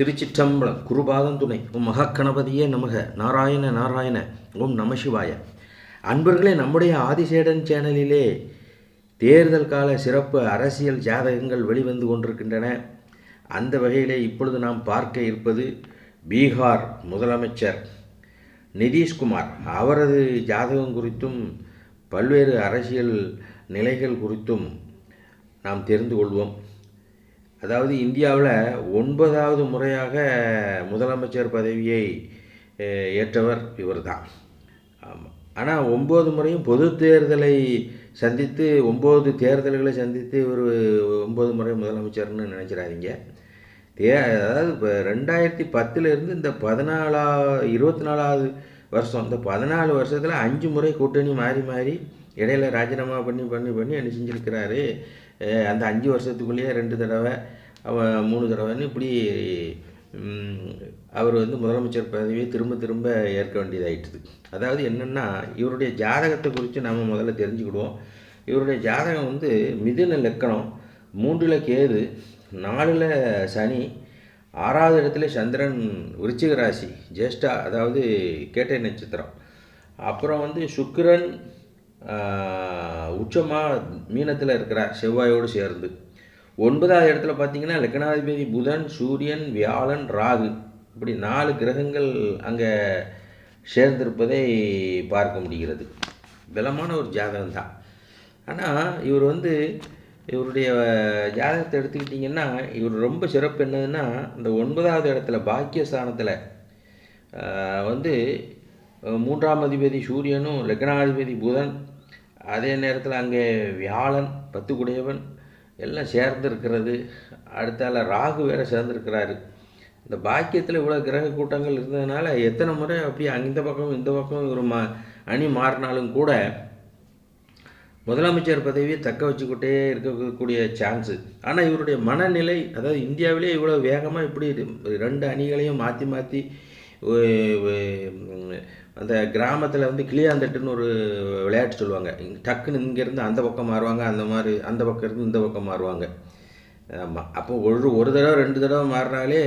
திருச்சிற்றம்பலம் குருபாதம் துணை ஓம் மகாகணபதியே நமக. நாராயண நாராயண. ஓம் நமசிவாய அன்பர்களே நம்முடைய ஆதிசேடன் சேனலிலே தேர்தல் கால சிறப்பு அரசியல் ஜாதகங்கள் வெளிவந்து கொண்டிருக்கின்றன. அந்த வகையிலே இப்பொழுது நாம் பார்க்க இருப்பது பீகார் முதலமைச்சர் நிதிஷ்குமார். அவரது ஜாதகம் குறித்தும் பல்வேறு அரசியல் நிலைகள் குறித்தும் நாம் தெரிந்து கொள்வோம். அதாவது இந்தியாவில் ஒன்பதாவது முறையாக முதலமைச்சர் பதவியை ஏற்றவர் ஏற்றவர் இவர்தான். ஆமாம் ஆனால் ஒம்பது முறையும் பொது தேர்தலை சந்தித்து ஒம்பது தேர்தல்களை சந்தித்து இவர் ஒம்பது முறை முதலமைச்சர்னு நினச்சிடாதீங்க. தே அதாவது இப்போ ரெண்டாயிரத்தி பத்துலேருந்து இந்த பதினாலா இருபத்தி நாலாவது வருஷம் இந்த பதினாலு வருஷத்தில் அஞ்சு முறை கூட்டணி மாறி மாறி இடையில ராஜினாமா பண்ணி பண்ணி பண்ணி என்ன செஞ்சுருக்கிறாரு? அந்த அஞ்சு வருஷத்துக்குள்ளேயே ரெண்டு தடவை மூணு தடவைன்னு இப்படி அவர் வந்து முதலமைச்சர் பதவியை திரும்ப திரும்ப ஏற்க வேண்டியதாயிட்டுது. அதாவது என்னென்னா இவருடைய ஜாதகத்தை குறித்து நம்ம முதல்ல தெரிஞ்சுக்கிடுவோம். இவருடைய ஜாதகம் வந்து மிதுன லக்கணம் மூன்றில் கேது நாலில் சனி ஆறாவது இடத்துல சந்திரன் விருச்சிக ராசி ஜேஷ்டா அதாவது கேட்டை நட்சத்திரம். அப்புறம் வந்து சுக்கிரன் உச்சமாக மீனத்தில் இருக்கிறார் செவ்வாயோடு சேர்ந்து. ஒன்பதாவது இடத்துல பார்த்தீங்கன்னா லக்னாதிபதி புதன் சூரியன் வியாழன் ராகு. இப்படி நாலு கிரகங்கள் அங்கே சேர்ந்திருப்பதை பார்க்க முடிகிறது. பலமான ஒரு ஜாதகம் தான். ஆனால் இவர் வந்து இவருடைய ஜாதகத்தை எடுத்துக்கிட்டிங்கன்னா இவர் ரொம்ப சிறப்பு என்னதுன்னா இந்த ஒன்பதாவது இடத்துல பாக்கியஸ்தானத்தில் ஆஹ், வந்து மூன்றாம் அதிபதி சூரியனும் லக்னாதிபதி புதன் அதே நேரத்தில் அங்கே வியாழன் பத்துக்குடையவன் எல்லாம் சேர்ந்துருக்கிறது. அடுத்தால ராகு வேற சேர்ந்துருக்கிறாரு. இந்த பாக்கியத்தில் இவ்வளோ கிரக கூட்டங்கள் இருந்ததுனால எத்தனை முறை அப்படியே இந்த பக்கம் இந்த பக்கம் ஒரு மா அணி மாறினாலும் கூட முதலமைச்சர் பதவியை தக்க வச்சுக்கிட்டே இருக்கக்கூடிய சான்ஸு ஆனால் இவருடைய மனநிலை அதாவது இந்தியாவிலே இவ்வளோ வேகமாக இப்படி ரெண்டு அணிகளையும் மாற்றி மாற்றி அந்த கிராமத்தில் வந்து கிளியாந்தட்டுன்னு ஒரு விளையாட்டு சொல்லுவாங்க. இங்கே டக்குன்னு இங்கேருந்து அந்த பக்கம் மாறுவாங்க அந்த மாதிரி அந்த பக்கம் இருந்து இந்த பக்கம் மாறுவாங்க. ஆமாம் அப்போ ஒரு ஒரு தடவை ரெண்டு தடவை மாறினாலே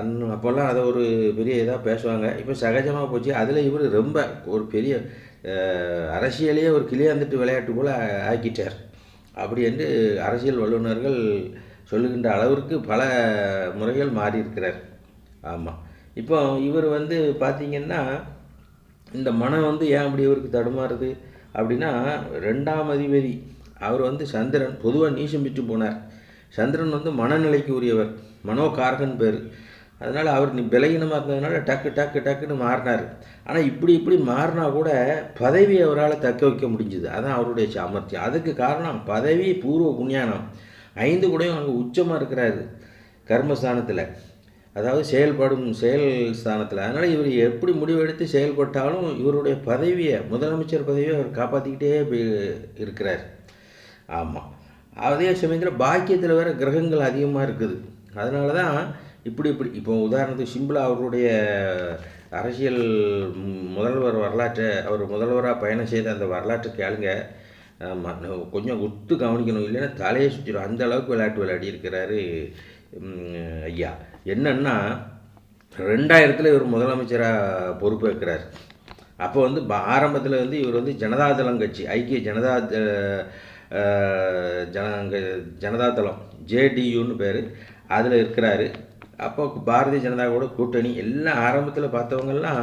அந் அப்போல்லாம் அதை ஒரு பெரிய இதாக பேசுவாங்க. இப்போ சகஜமாக போச்சு. அதில் இவர் ரொம்ப ஒரு பெரிய அரசியலையே ஒரு கிளியாந்துட்டு விளையாட்டு போல் ஆக்கிட்டார். அப்படி என்று அரசியல் வல்லுநர்கள் சொல்லுகின்ற அளவிற்கு பல முறைகள் மாறி இருக்கிறார் ஆமாம் இப்போ இவர் வந்து பார்த்திங்கன்னா இந்த மனம் வந்து ஏன் அப்படி இவருக்கு தடுமாறுது அப்படின்னா ரெண்டாம் அதிபதி அவர் வந்து சந்திரன் பொதுவாக நீசம் பெற்று போனார். சந்திரன் வந்து மனநிலைக்கு உரியவர் மனோகாரகன் பேர். அதனால் அவர் நீ பலகீனமாக இருந்ததுனால டக்கு டக்கு டக்குன்னு மாறினார். ஆனால் இப்படி இப்படி மாறினா கூட பதவி அவரால் தக்க வைக்க முடிஞ்சுது. அதான் அவருடைய சாமர்த்தியம். அதுக்கு காரணம் பதவி பூர்வ புண்ணியானம். ஐந்து கூடயும் அங்கே உச்சமாக இருக்கிறாரு கர்மஸ்தானத்தில். அதாவது செயல்படும் செயல் ஸ்தானத்தில். அதனால் இவர் எப்படி முடிவெடுத்து செயல்பட்டாலும் இவருடைய பதவியை முதலமைச்சர் பதவியை அவர் காப்பாற்றிக்கிட்டே போய் இருக்கிறார். ஆமாம் அதே சமயத்தில் பாக்கியத்தில் வேறு கிரகங்கள் அதிகமாக இருக்குது. அதனால தான் இப்படி இப்படி இப்போ உதாரணத்துக்கு சிம்பிளாக அவருடைய அரசியல் முதல்வர் வரலாற்றை அவர் முதல்வராக பயணம் செய்த அந்த வரலாற்றை கேளுங்க. ஆமாம் கொஞ்சம் உத்து கவனிக்கணும். இல்லைன்னா தலையை சுற்றிடும் அந்த அளவுக்கு விளையாட்டு விளையாடி இருக்கிறாரு ஐயா. என்னென்னா ரெண்டாயிரத்தில் இவர் முதலமைச்சராக பொறுப்பேற்கிறார் அப்போ வந்து ஆரம்பத்தில் வந்து இவர் வந்து ஜனதாதளம் கட்சி ஐக்கிய ஜனதா த- ஜன ஜனதாதளம் ஜேடியூன்னு பேர் அதில் இருக்கிறாரு. அப்போ பாரதிய ஜனதா கூட கூட்டணி எல்லாம் ஆரம்பத்தில் பார்த்தவங்கெல்லாம்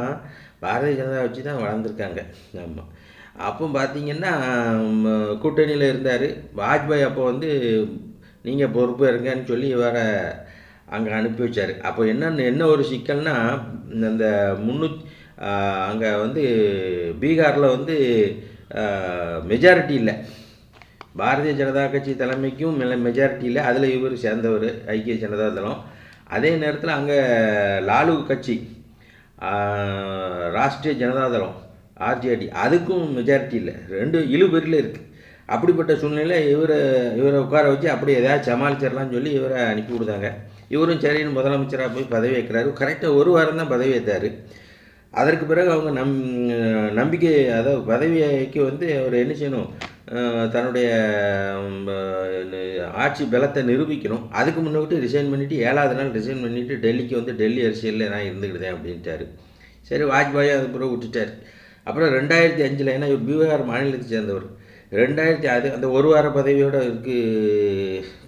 பாரதிய ஜனதா வச்சு தான் வளர்ந்துருக்காங்க. ஆமாம் அப்போ பார்த்தீங்கன்னா கூட்டணியில் இருந்தார். வாஜ்பாய் அப்போ வந்து நீங்கள் பொறுப்பு இருங்கன்னு சொல்லி இவரை அங்கே அனுப்பி வச்சார். அப்போ என்னென்ன என்ன ஒரு சிக்கல்னா அந்த முந்நூற்றி அங்கே வந்து பீகாரில் வந்து மெஜாரிட்டி இல்லை. பாரதிய ஜனதா கட்சி தலைமைக்கும் மெஜாரிட்டி இல்லை. அதில் இவர் சேர்ந்தவர் ஐக்கிய ஜனதா தளம். அதே நேரத்தில் அங்கே லாலு கட்சி ராஷ்ட்ரிய ஜனதா தளம் ஆர்ஜேடி அதுக்கும் மெஜாரிட்டி இல்லை. ரெண்டு இழுபெரியில் இருக்குது அப்படிப்பட்ட சூழ்நிலை இவரை இவரை உட்கார வச்சு அப்படி எதாவது சமாளிச்சிடலாம்னு சொல்லி இவரை அனுப்பி விடுதாங்க. இவரும் சரின்னு முதலமைச்சராக போய் பதவி வைக்கிறாரு கரெக்டாக ஒரு வாரம் தான் பதவி ஏற்றார் அதற்கு பிறகு அவங்க நம் நம்பிக்கை அதாவது பதவிக்கு வந்து அவர் என்ன செய்யணும்? தன்னுடைய ஆட்சி பலத்தை நிரூபிக்கணும். அதுக்கு முன்னாடி ரிசைன் பண்ணிவிட்டு ஏழாவது நாள் ரிசைன் பண்ணிவிட்டு டெல்லிக்கு வந்து டெல்லி அரசியலில் நான் இருந்துக்கிட்டேன் அப்படின்ட்டாரு. சரி வாஜ்பாய் அது பிறகு விட்டுட்டார். அப்புறம் ரெண்டாயிரத்தி அஞ்சில் ஏன்னா இவர் பீகார் மாநிலத்தை சேர்ந்தவர். ரெண்டாயிரத்தி அது அந்த ஒரு வார பதவியோடு இருக்கு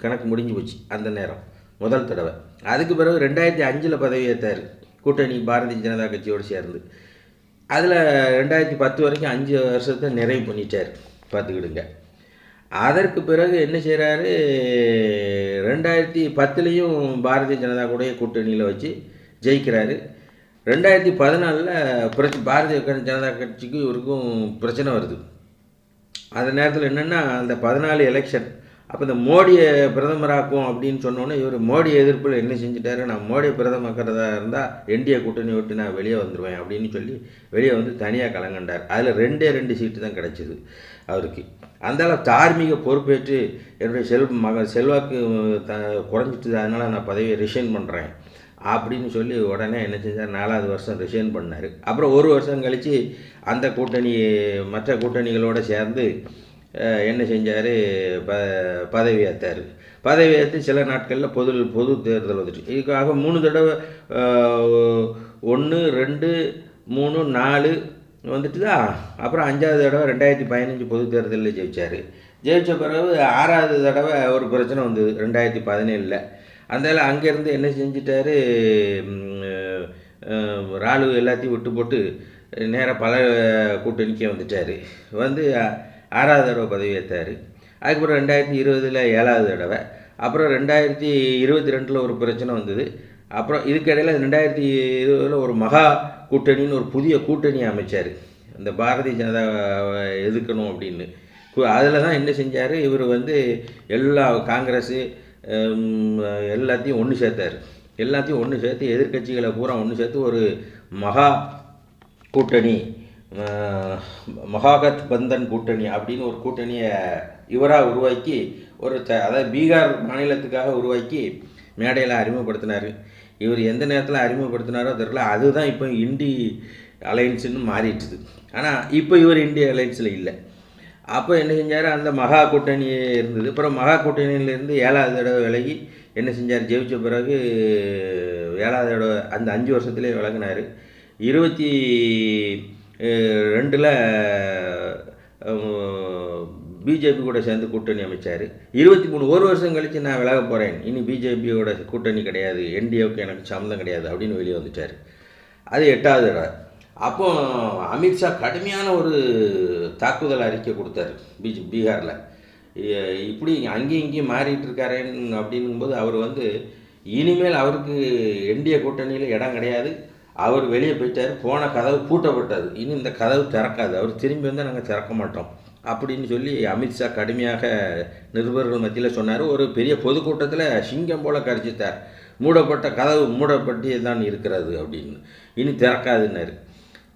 கணக்கு முடிஞ்சு போச்சு அந்த நேரம். முதல் தடவை. அதுக்கு பிறகு ரெண்டாயிரத்தி அஞ்சில் பதவி ஏற்றார் கூட்டணி பாரதிய ஜனதா கட்சியோடு சேர்ந்து. அதில் ரெண்டாயிரத்தி பத்து வரைக்கும் அஞ்சு வருஷத்தை நிறைவு பண்ணிட்டார். பார்த்துக்கிடுங்க. அதற்கு பிறகு என்ன செய்கிறாரு ரெண்டாயிரத்தி பத்துலேயும் பாரதிய ஜனதா கூட கூட்டணியில் வச்சு ஜெயிக்கிறாரு. ரெண்டாயிரத்தி பதினாலில் பிரச்ச பாரதிய ஜனதா கட்சிக்கு இவருக்கும் பிரச்சனை வருது. அந்த நேரத்தில் என்னென்னா அந்த பதினாலு எலெக்ஷன் அப்போ இந்த மோடியை பிரதமராக்கும் அப்படின்னு சொன்னோன்னே இவர் மோடி எதிர்ப்பில் என்ன செஞ்சுட்டாரு? நான் மோடியை பிரதமக்கிறதா இருந்தால் என்டிஏ கூட்டணி விட்டு நான் வெளியே வந்துடுவேன் அப்படின்னு சொல்லி வெளியே வந்து தனியாக கலங்கண்டார் அதில் ரெண்டே ரெண்டு சீட்டு தான் கிடச்சிது அவருக்கு. அந்தால தார்மீக பொறுப்பேற்று என்னுடைய செல் மக செல்வாக்கு த குறைஞ்சிட்டு அதனால் நான் பதவியை ரிசைன் பண்ணுறேன் அப்படின்னு சொல்லி உடனே என்ன செஞ்சார்? நாலாவது வருஷம் ரிசைன் பண்ணார். அப்புறம் ஒரு வருஷம் கழித்து அந்த கூட்டணி மற்ற கூட்டணிகளோடு சேர்ந்து என்ன செஞ்சார்? ப பதவி ஏற்றார் பதவி ஏற்று சில நாட்களில் பொது பொது தேர்தல் வந்துட்டு இதுக்காக மூணு தடவை ஒன்று ரெண்டு மூணு நாலு வந்துட்டுதா? அப்புறம் அஞ்சாவது தடவை ரெண்டாயிரத்தி பதினஞ்சு பொது தேர்தலில் ஜெயித்தார் ஜெயிச்ச பிறகு ஆறாவது தடவை ஒரு பிரச்சனை வந்தது ரெண்டாயிரத்தி பதினேழில். அந்தால அங்கேருந்து என்ன செஞ்சிட்டாரு? ராலு எல்லாத்தையும் விட்டு போட்டு நேராக பல கூட்டணிக்கே வந்துட்டார். வந்து ஆறாவது தடவை பதவியேற்றார். அதுக்கப்புறம் ரெண்டாயிரத்தி இருபதில் ஏழாவது தடவை. அப்புறம் ரெண்டாயிரத்தி இருபத்தி ரெண்டில் ஒரு பிரச்சனை வந்தது. அப்புறம் இதுக்கிடையில் ரெண்டாயிரத்தி இருபதில் ஒரு மகா கூட்டணின்னு ஒரு புதிய கூட்டணி அமைச்சார். இந்த பாரதிய ஜனதாவை எதிர்க்கணும் அப்படின்னு. அதில் தான் என்ன செஞ்சார்? இவர் வந்து எல்லா காங்கிரஸு எல்லாத்தையும் ஒன்று சேர்த்தார். எல்லாத்தையும் ஒன்று சேர்த்து எதிர்க்கட்சிகளை பூரா ஒன்று சேர்த்து ஒரு மகா கூட்டணி மகாகத் பந்தன் கூட்டணி அப்படின்னு ஒரு கூட்டணியை இவராக உருவாக்கி ஒரு த அதாவது பீகார் மாநிலத்துக்காக உருவாக்கி மேடையில் அறிமுகப்படுத்தினார். இவர் எந்த நேரத்தில் அறிமுகப்படுத்தினாரோ தெரியல. அதுதான் இப்போ இண்டி அலையன்ஸுன்னு மாறிடுச்சுது ஆனால் இப்போ இவர் இந்திய அலையன்ஸில் இல்லை. அப்போ என்ன செஞ்சார்? அந்த மகா கூட்டணி இருந்தது. அப்புறம் மகா கூட்டணியிலேருந்து ஏழாவது தடவை விலகி என்ன செஞ்சார்? ஜெயிச்ச பிறகு ஏழாவது தடவை அந்த அஞ்சு வருஷத்துலேயே விலகினார். இருபத்தி ரெண்டில் பிஜேபி கூட சேர்ந்து கூட்டணி அமைச்சார். இருபத்தி மூணு ஒரு வருஷம் கழித்து நான் விலக போகிறேன் இனி பிஜேபியோட கூட்டணி கிடையாது. என்டிஏவுக்கு எனக்கு சம்மந்தம் கிடையாது அப்படின்னு வெளியே வந்துட்டார். அது எட்டாவது இடம் அப்போ அமித்ஷா கடுமையான ஒரு தாக்குதல் அறிக்கை கொடுத்தாரு பிஜ் பீகாரில். இப்படி அங்கேயும் இங்கேயும் மாறிட்டு இருக்காரேன்னு அப்படிங்கும்போது அவர் வந்து இனிமேல் அவருக்கு என்டிஏ கூட்டணியில் இடம் கிடையாது. அவர் வெளியே போயிட்டார் போன கதவு பூட்டப்பட்டது. இனி இந்த கதவு திறக்காது. அவர் திரும்பி வந்தால் நாங்கள் திறக்க மாட்டோம் அப்படின்னு சொல்லி அமித்ஷா கடுமையாக நிருபர்கள் மத்தியில் சொன்னார். ஒரு பெரிய பொதுக்கூட்டத்தில் சிங்கம் போல கரிச்சித்தார் மூடப்பட்ட கதவு மூடப்பட்டு தான் இருக்கிறது அப்படின்னு. இனி திறக்காதுன்னாரு.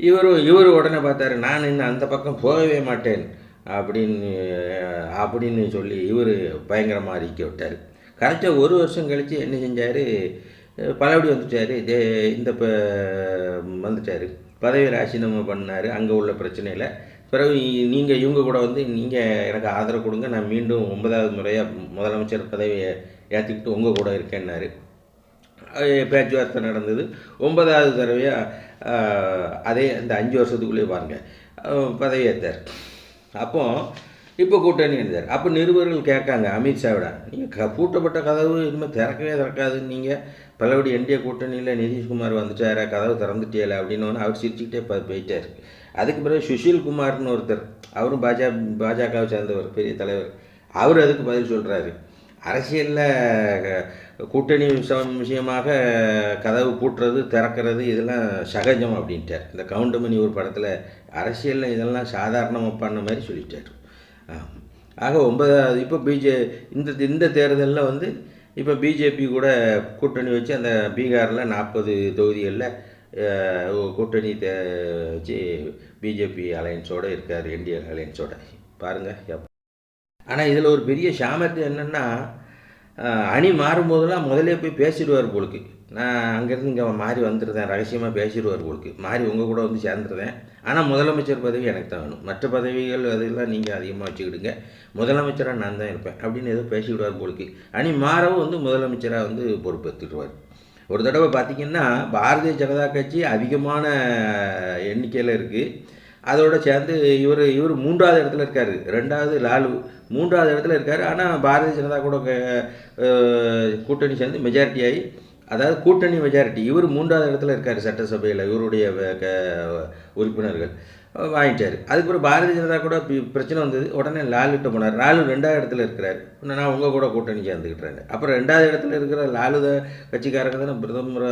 இவர் இவர் உடனே பார்த்தாரு நான் இன்னும் அந்த பக்கம் போகவே மாட்டேன் அப்படின்னு அப்படின்னு சொல்லி இவர் பயங்கரமாக அறிக்கை விட்டார். கரெக்டாக ஒரு வருஷம் கழித்து என்ன செஞ்சார்? பலபடி வந்துட்டார். இதே இந்த இப்போ வந்துட்டார். பதவி ராஜினாமா பண்ணார். அங்கே உள்ள பிரச்சனையில். பிறகு நீங்கள் இவங்க கூட வந்து நீங்கள் எனக்கு ஆதரவு கொடுங்க. நான் மீண்டும் ஒன்பதாவது முறையாக முதலமைச்சர் பதவியை ஏற்றிக்கிட்டு உங்கள் கூட இருக்கேன்னாரு. பேச்சுவார்த்தை நடந்தது. ஒன்பதாவது தடவையாக அதே அந்த அஞ்சு வருஷத்துக்குள்ளேயே பாருங்கள் பதவியேற்றார் அப்போது இப்போ கூட்டணி இருந்தார். அப்போ நிருபர்கள் கேட்காங்க அமித்ஷாவிட நீங்கள் க பூட்டப்பட்ட கதவு இனிமேல் திறக்கவே திறக்காது. நீங்கள் பலபடி என்டிஏ கூட்டணியில் நிதிஷ்குமார் வந்துட்டாரா கதவு திறந்துட்டியல? அப்படின்னு அவர் சிரிச்சுக்கிட்டே ப போயிட்டார். அதுக்கு பிறகு சுஷில் குமார்னு ஒருத்தர் அவரும் பாஜக பாஜகவை சேர்ந்தவர் பெரிய தலைவர். அவர் அதுக்கு பதில் சொல்கிறாரு அரசியலில் கூட்டணி விஷயம் விஷயமாக கதவு பூட்டுறது திறக்கிறது இதெல்லாம் சகஜம் அப்படின்ட்டார். இந்த கவுண்டமணி ஒரு படத்தில் அரசியலில் இதெல்லாம் சாதாரணமாக பண்ண மாதிரி சொல்லிட்டார். ஆக ஒன்பதாவது இப்போ பிஜே இந்த இந்த தேர்தலில் வந்து இப்போ பிஜேபி கூட கூட்டணி வச்சு அந்த பீகாரில் நாற்பது தொகுதிகளில் கூட்டணி தே வச்சு பிஜேபி அலையன்ஸோடு இருக்கார் என்டிஏ அலையன்ஸோட. பாருங்கள் ஆனால் இதில் ஒரு பெரிய சாமர்த்தியம் என்னென்னா அணி மாறும்போதெல்லாம் முதல்ல போய் பேசிடுவார் போலுக்கு. நான் அங்கேருந்து இங்கே மாறி வந்துருந்தேன் ரகசியமாக பேசிடுவார் போலுக்கு. மாறி உங்கள் கூட வந்து சேர்ந்துருந்தேன் ஆனால் முதலமைச்சர் பதவி எனக்கு தான் வேணும். மற்ற பதவிகள் அதெல்லாம் நீங்கள் அதிகமாக வச்சுக்கிடுங்க. முதலமைச்சராக நான் தான் இருப்பேன் அப்படின்னு ஏதோ பேசிவிடுவார் போலுக்கு அனி மாறவும் வந்து முதலமைச்சராக வந்து பொறுப்பேற்றுடுவார் ஒரு தடவை பார்த்திங்கன்னா பாரதிய ஜனதா கட்சி அதிகமான எண்ணிக்கையில் இருக்குது அதோட சேர்ந்து இவர் இவர் மூன்றாவது இடத்துல இருக்கார். ரெண்டாவது லாலு மூன்றாவது இடத்துல இருக்கார். ஆனால் பாரதிய ஜனதா கூட கூட்டணி சேர்ந்து மெஜாரிட்டி ஆகி அதாவது கூட்டணி மெஜாரிட்டி இவர் மூன்றாவது இடத்துல இருக்கார் சட்டசபையில் இவருடைய க- உறுப்பினர்கள். வாங்கிட்டார். அதுக்கப்புறம் பாரதிய ஜனதா கூட பிரச்சனை வந்தது. உடனே லாலுட்ட போனார். லாலு ரெண்டாவது இடத்துல இருக்கிறார். இன்னும் நான் உங்கள் கூட கூட்டணி சேர்ந்துக்கிட்டேன் அப்புறம் ரெண்டாவது இடத்துல இருக்கிற லாலு கட்சிக்காரங்க தானே பிரதமர்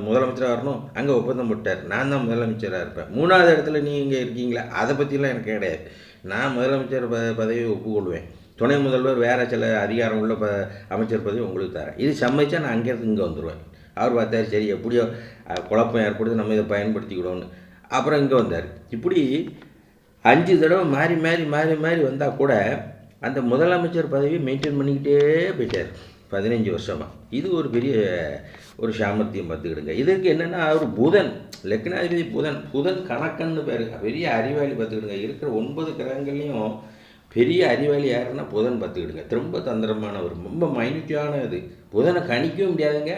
முதலமைச்சராக வரணும். அங்கே ஒப்பந்தம் போட்டார். நான் தான் முதலமைச்சராக இருப்பேன். மூணாவது இடத்துல நீங்கள் இருக்கீங்களா? அதை பற்றிலாம் எனக்கு கிடையாது. நான் முதலமைச்சர் ப பதவியை ஒப்புக்கொள்வேன். துணை முதல்வர் வேறு சில அதிகாரம் உள்ள ப அமைச்சர் பதவி உங்களுக்கு தரேன். இது சம்மதிச்சா நான் அங்கேருந்து இங்கே வந்துடுவேன் அவர் பார்த்தாரு சரி எப்படியோ குழப்பம் ஏற்படுத்தி நம்ம இதை பயன்படுத்திக்கிடோன்னு அப்புறம் இங்கே வந்தார். இப்படி அஞ்சு தடவை மாறி மாறி மாறி மாறி வந்தால் கூட அந்த முதலமைச்சர் பதவியை மெயின்டைன் பண்ணிக்கிட்டே போயிட்டார். பதினஞ்சு வருஷமாக இது ஒரு பெரிய ஒரு சாமர்த்தியம் பார்த்துக்கிடுங்க. இதற்கு என்னென்னா அவர் புதன் லக்னாதிபதி புதன். புதன் கணக்கன்னு பேர். பெரிய அறிவாளி பார்த்துக்கிடுங்க. இருக்கிற ஒன்பது கிரகங்கள்லையும் பெரிய அறிவாளி யாருன்னா புதன் பார்த்துக்கிடுங்க. ரொம்ப தந்திரமானவர். ரொம்ப மைனூட்டியான இது புதனை கணிக்கவும் முடியாதுங்க.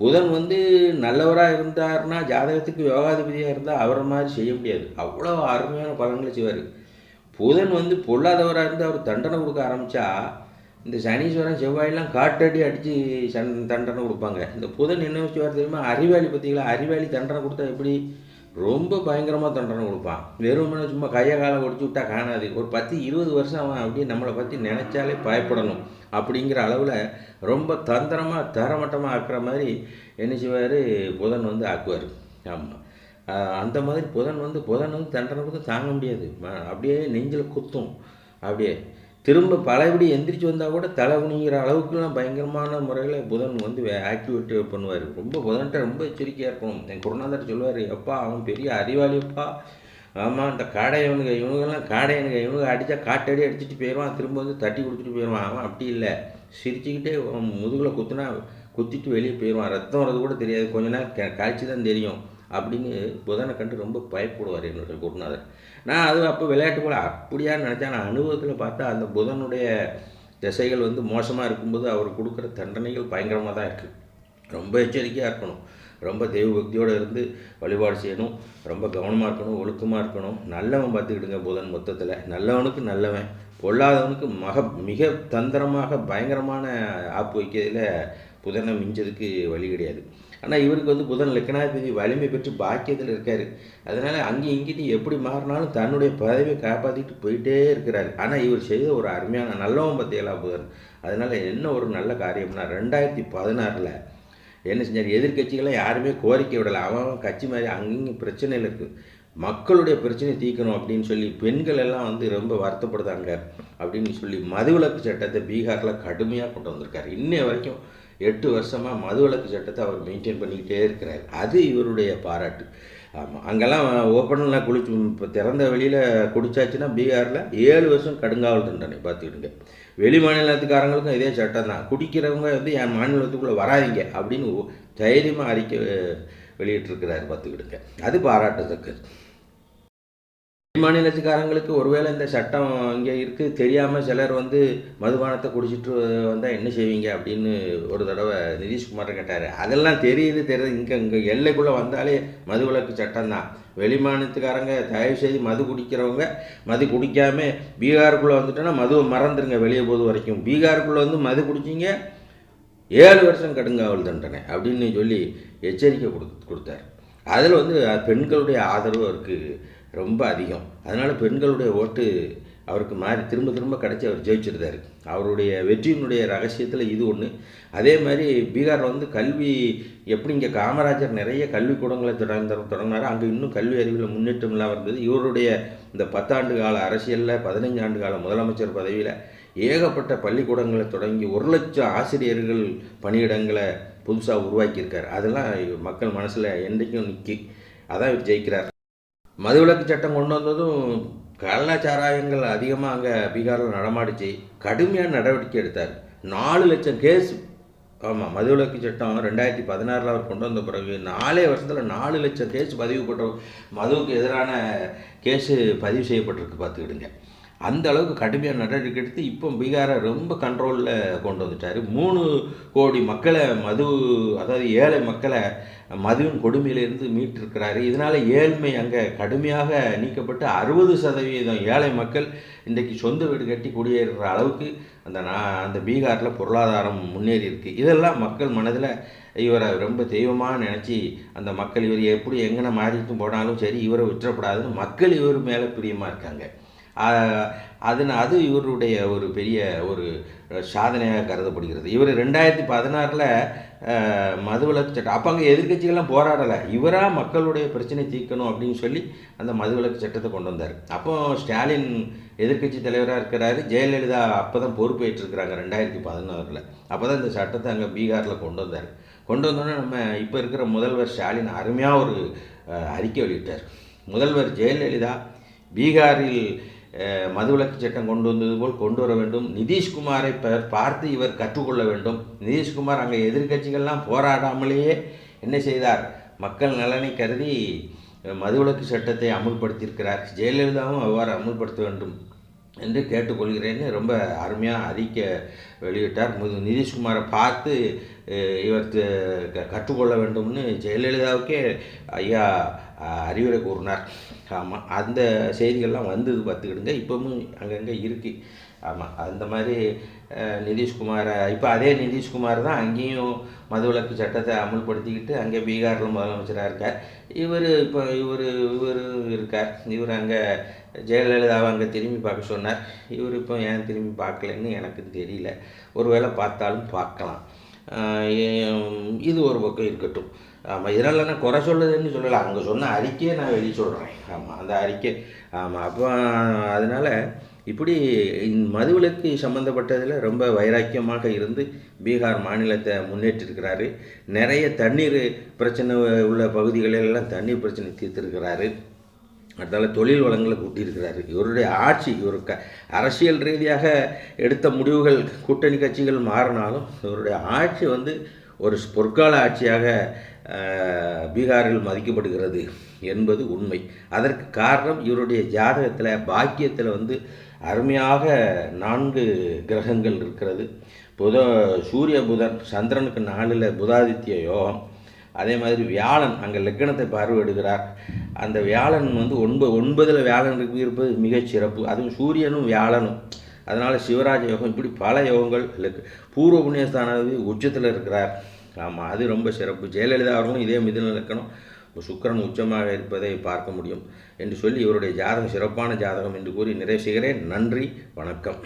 புதன் வந்து நல்லவராக இருந்தாருன்னா ஜாதகத்துக்கு யோகாதிபதியாக இருந்தால் அவரை மாதிரி செய்ய முடியாது. அவ்வளோ அருமையான பலன்களை செய்வார். புதன் வந்து பொல்லாதவராக இருந்து அவர் தண்டனை கொடுக்க ஆரம்பித்தா இந்த சனீஸ்வரன் செவ்வாயெல்லாம் காட்டடி அடித்து சன் தண்டனை கொடுப்பாங்க. இந்த புதன் என்ன வச்சுவார் தெரியுமா? அறிவாளி பற்றிங்களா அறிவாளி தண்டனை கொடுத்தா எப்படி ரொம்ப பயங்கரமாக தண்டனை கொடுப்பான். வெறும் சும்மா கையை காலை ஒடிச்சு விட்டா காணாது. ஒரு பத்து இருபது வருஷம் அவன் அப்படியே நம்மளை பற்றி நினச்சாலே பயப்படணும். அப்படிங்கிற அளவில் ரொம்ப தந்திரமாக தரமட்டமாக ஆக்குற மாதிரி என்ன செய்வார்? புதன் வந்து ஆக்குவார். ஆமாம் அந்த மாதிரி புதன் வந்து புதன் வந்து தண்டனை கொடுத்து தாங்க முடியாது. அப்படியே நெஞ்சில் குத்தும். அப்படியே திரும்ப பழையபடி எந்திரிச்சு வந்தால் கூட தலை குனிங்கிற அளவுக்குலாம் பயங்கரமான முறையில் புதன் வந்து ஆக்டிவேட் பண்ணுவார். ரொம்ப புதன்கிட்ட ரொம்ப எச்சரிக்கையாக இருக்கணும். என் குருநாதர் சொல்லுவார் எப்பா அவன் பெரிய அறிவாளிப்பா ஆமாம் இந்த காடையவனுங்க இவனுங்கெல்லாம் காடையனுங்க இவனுங்க அடித்தா காட்டடி அடிச்சுட்டு போயிடுவான் திரும்ப வந்து தட்டி கொடுத்துட்டு போயிடுவான் அவன் அப்படி இல்லை. சிரிச்சுக்கிட்டே முதுகில் குத்துனா குத்திட்டு வெளியே போயிடுவான் ரத்தம் வர்றது கூட தெரியாது. கொஞ்ச நேரம் க காய்ச்சி தான் தெரியும். அப்படின்னு புதனை கண்டு ரொம்ப பயப்படுவார் என்னுடைய குருநாதர். நான் அது அப்போ விளையாட்டு போல அப்படியா நினச்சேன் நான் அனுபவத்தில் பார்த்தா அந்த புதனுடைய திசைகள் வந்து மோசமாக இருக்கும்போது அவர் கொடுக்குற தண்டனைகள் பயங்கரமாக தான் இருக்குது ரொம்ப எச்சரிக்கையாக இருக்கணும். ரொம்ப தெய்வ பக்தியோடு இருந்து வழிபாடு செய்யணும். ரொம்ப கவனமாக இருக்கணும் ஒழுக்கமாக இருக்கணும். நல்லவன் பார்த்துக்கிடுங்க புதன் மொத்தத்தில். நல்லவனுக்கு நல்லவன். பொல்லாதவனுக்கு மக மிக தந்திரமாக பயங்கரமான ஆப்பு வைக்கிறதுல புதனை மிஞ்சதுக்கு வழி கிடையாது. ஆனால் இவருக்கு வந்து புதன் லக்னாதிபதி வலிமை பெற்று பாக்கியத்தில் இருக்கார். அதனால் அங்கேயும் இங்கிட்டும் எப்படி மாறினாலும் தன்னுடைய பதவியை காப்பாற்றிட்டு போயிட்டே இருக்கிறார். ஆனால் இவர் செய்த ஒரு அருமையான நல்லவன் பற்றியெல்லாம் புதன்? அதனால் என்ன ஒரு நல்ல காரியம்னா ரெண்டாயிரத்தி பதினாறில் என்ன செஞ்சார்? எதிர்க்கட்சிகள்லாம் யாருமே கோரிக்கை விடலை. அவன் அவன் கட்சி மாதிரி அங்கங்கே பிரச்சனையில் இருக்குது மக்களுடைய பிரச்சனையை தீர்க்கணும் அப்படின்னு சொல்லி பெண்கள் எல்லாம் வந்து ரொம்ப வருத்தப்படுதாங்க அப்படின்னு சொல்லி மதுவிலக்கு சட்டத்தை பீகாரில் கடுமையாக கொண்டு வந்திருக்காரு. இன்னைய வரைக்கும் எட்டு வருஷமாக மதுவிலக்கு சட்டத்தை அவர் மெயின்டைன் பண்ணிக்கிட்டே இருக்கிறார். அது இவருடைய பாராட்டு. ஆமாம் அங்கெல்லாம் ஓப்பனில் குளிச்சு இப்போ திறந்த வெளியில் குடிச்சாச்சுன்னா பீகாரில் ஏழு வருஷம் கடுங்காவல் தண்டனை பார்த்துக்கிடுங்க. வெளி மாநிலத்துக்காரங்களுக்கும் இதே சட்டம் தான். குடிக்கிறவங்க வந்து என் மாநிலத்துக்குள்ளே வராதீங்க அப்படின்னு தைரியமாக அறிக்கை வெளியிட்டிருக்கிறாரு பார்த்துக்கிடுங்க. அது பாராட்டத்தக்கது. மாநிலத்துக்காரங்களுக்கு ஒருவேளை இந்த சட்டம் இங்கே இருக்குது தெரியாமல் சிலர் வந்து மதுபானத்தை குடிச்சிட்டு வந்தால் என்ன செய்வீங்க அப்படின்னு ஒரு தடவை நிதிஷ்குமார் கேட்டார். அதெல்லாம் தெரியுது தெரியுது. இங்கே இங்கே எல்லைக்குள்ளே வந்தாலே மதுவிலக்கு சட்டம் தான் வெளி மாநிலத்துக்காரங்க தயவு செய்து மது குடிக்கிறவங்க மது குடிக்காம பீகாருக்குள்ளே வந்துட்டோன்னா மதுவை மறந்துடுங்க வெளியே போது வரைக்கும். பீகாருக்குள்ளே வந்து மது குடிச்சிங்க ஏழு வருஷம் கடுங்காவல் தண்டனை அப்படின்னு சொல்லி எச்சரிக்கை கொடு கொடுத்தார். அதில் வந்து பெண்களுடைய ஆதரவு அவருக்கு ரொம்ப அதிகம். அதனால் பெண்களுடைய ஓட்டு அவருக்கு மாறி திரும்ப திரும்ப கிடச்சி அவர் ஜெயிச்சிருந்தார். அவருடைய வெற்றியினுடைய ரகசியத்தில் இது ஒன்று அதே மாதிரி பீகார் வந்து கல்வி எப்படி இங்கே காமராஜர் நிறைய கல்விக்கூடங்களை தொடர்ந்து தொடங்கினாரோ அங்கே இன்னும் கல்வி அறிவில் முன்னேற்றம் இல்லாமல் இருந்தது. இவருடைய இந்த பத்தாண்டு கால அரசியலில் பதினைஞ்சு ஆண்டு கால முதலமைச்சர் பதவியில் ஏகப்பட்ட பள்ளிக்கூடங்களை தொடங்கி ஒரு லட்சம் ஆசிரியர்கள் பணியிடங்களை புதுசாக உருவாக்கியிருக்கார். அதெல்லாம் மக்கள் மனசில் என்றைக்கும் நிற்கி அதான் இவர் ஜெயிக்கிறார். மதுவிலக்கு சட்டம் கொண்டு வந்ததும் கள்ளச்சாராயங்கள் அதிகமாக அங்கே பீகாரில் நடமாடிச்சு. கடுமையான நடவடிக்கை எடுத்தார். நாலு லட்சம் கேஸ் ஆமாம் மதுவிலக்கு சட்டம் ரெண்டாயிரத்தி பதினாறில் அவர் கொண்டு வந்த பிறகு நாலே வருஷத்தில் நாலு லட்சம் கேஸ் பதிவு போட்ட மதுவுக்கு எதிரான கேஸு பதிவு செய்யப்பட்டிருக்கு பார்த்துக்கிடுங்க. அந்த அளவுக்கு கடுமையான நடவடிக்கை எடுத்து இப்போ பீகாரை ரொம்ப கண்ட்ரோலில் கொண்டு வந்துட்டார். மூணு கோடி மக்களை மது அதாவது ஏழை மக்களை மதுவின் கொடுமையிலிருந்து மீட்டிருக்கிறாரு. இதனால் ஏழ்மை அங்கே கடுமையாக நீக்கப்பட்டு அறுபது சதவீதம் ஏழை மக்கள் இன்றைக்கு சொந்த வீடு கட்டி குடியேறுற அளவுக்கு அந்த நான் அந்த பீகாரில் பொருளாதாரம் முன்னேறி இருக்குது இதெல்லாம் மக்கள் மனதில் இவரை ரொம்ப தெய்வமாக நினச்சி அந்த மக்கள் இவர் எப்படி எங்கன மாறிட்டு போனாலும் சரி இவரை விட்டுறப்படாதுன்னு மக்கள் இவர் மேலே பிரியமாக இருக்காங்க. அது அது இவருடைய ஒரு பெரிய ஒரு சாதனையாக கருதப்படுகிறது. இவர் ரெண்டாயிரத்தி பதினாறில் மதுவிலக்கு சட்டம் அப்போ அங்கே எதிர்கட்சிகள்லாம் போராடலை. இவராக மக்களுடைய பிரச்சனை தீர்க்கணும் அப்படின்னு சொல்லி அந்த மதுவிலக்கு சட்டத்தை கொண்டு வந்தார். அப்போ ஸ்டாலின் எதிர்கட்சி தலைவராக இருக்கிறாரு. ஜெயலலிதா அப்போ தான் பொறுப்பேற்றிருக்கிறாங்க ரெண்டாயிரத்தி பதினாறில். அப்போ தான் இந்த சட்டத்தை அங்கே பீகாரில் கொண்டு வந்தார். கொண்டு வந்தோன்னே நம்ம இப்போ இருக்கிற முதல்வர் ஸ்டாலின் அருமையாக ஒரு அறிக்கை வெளியிட்டார். முதல்வர் ஜெயலலிதா பீகாரில் மதுவிலக்கு சட்டம் கொண்டு வந்தது போல் கொண்டு வர வேண்டும். நிதிஷ்குமாரை பார்த்து இவர் கற்றுக்கொள்ள வேண்டும். நிதிஷ்குமார் அங்கே எதிர்கட்சிகள்லாம் போராடாமலேயே என்ன செய்தார்? மக்கள் நலனை கருதி மதுவிலக்கு சட்டத்தை அமுல்படுத்தியிருக்கிறார். ஜெயலலிதாவும் அவ்வாறு அமுல்படுத்த வேண்டும் என்று கேட்டுக்கொள்கிறேன்னு ரொம்ப அருமையாக அறிக்கை வெளியிட்டார். நிதிஷ்குமாரை பார்த்து இவர் கற்றுக்கொள்ள வேண்டும்னு ஜெயலலிதாவுக்கே ஐயா அறிவுரை கூறினார். ஆமாம் அந்த செய்திகள்லாம் வந்தது பார்த்துக்கிடுங்க. இப்போவும் அங்கங்கே இருக்குது ஆமாம் அந்த மாதிரி நிதிஷ்குமாரை இப்போ அதே நிதிஷ்குமார் தான் அங்கேயும் மதுவிலக்கு சட்டத்தை அமல்படுத்திக்கிட்டு அங்கே பீகாரில் முதலமைச்சராக இருக்கார். இவர் இப்போ இவர் இவர் இருக்கார். இவர் அங்கே ஜெயலலிதாவை அங்கே திரும்பி பார்க்க சொன்னார். இவர் இப்போ ஏன் திரும்பி பார்க்கலன்னு எனக்கு தெரியல. ஒருவேளை பார்த்தாலும் பார்க்கலாம். இது ஒரு பக்கம் இருக்கட்டும். ஆமாம் இதனால் நான் குறை சொல்லுதுன்னு சொல்லலை. அவங்க சொன்ன அறிக்கையை நான் வெளியே சொல்கிறேன் ஆமாம் அந்த அறிக்கை. ஆமாம் அப்போ அதனால் இப்படி மதுவிலக்கு சம்மந்தப்பட்டதில் ரொம்ப வைராக்கியமாக இருந்து பீகார் மாநிலத்தை முன்னேற்றிருக்கிறாரு. நிறைய தண்ணீர் பிரச்சனை உள்ள பகுதிகளெல்லாம் தண்ணீர் பிரச்சனை தீர்த்திருக்கிறாரு. அதனால் தொழில் வளங்களை கூட்டியிருக்கிறாரு. இவருடைய ஆட்சி இவர் க அரசியல் ரீதியாக எடுத்த முடிவுகள் கூட்டணி கட்சிகள் மாறினாலும் இவருடைய ஆட்சி வந்து ஒரு பொற்கால ஆட்சியாக பீகாரில் மதிக்கப்படுகிறது என்பது உண்மை. அதற்கு காரணம் இவருடைய ஜாதகத்தில் பாக்கியத்தில் வந்து அருமையாக நான்கு கிரகங்கள் இருக்கிறது. புத சூரிய புதன் சந்திரனுக்கு நாளில் புதாதித்ய யோகம் அதே மாதிரி வியாழன் அங்கே லக்கணத்தை பார்வையிடுகிறார். அந்த வியாழன் வந்து ஒன்பது ஒன்பதில் வியாழன் இருப்பது மிகச் சிறப்பு. அதுவும் சூரியனும் வியாழனும். அதனால் சிவராஜ யோகம் இப்படி பல யோகங்கள் பூர்வ புண்ணியஸ்தானாதி உச்சத்தில் இருக்கிறார். ஆமாம் அது ரொம்ப சிறப்பு. ஜெயலலிதா அவர்களும் இதே மிதுன இலக்கணம் சுக்கரன் உச்சமாக இருப்பதை பார்க்க முடியும் என்று சொல்லி இவருடைய ஜாதகம் சிறப்பான ஜாதகம் என்று கூறி நிறைவு செய்கிறேன். நன்றி வணக்கம்.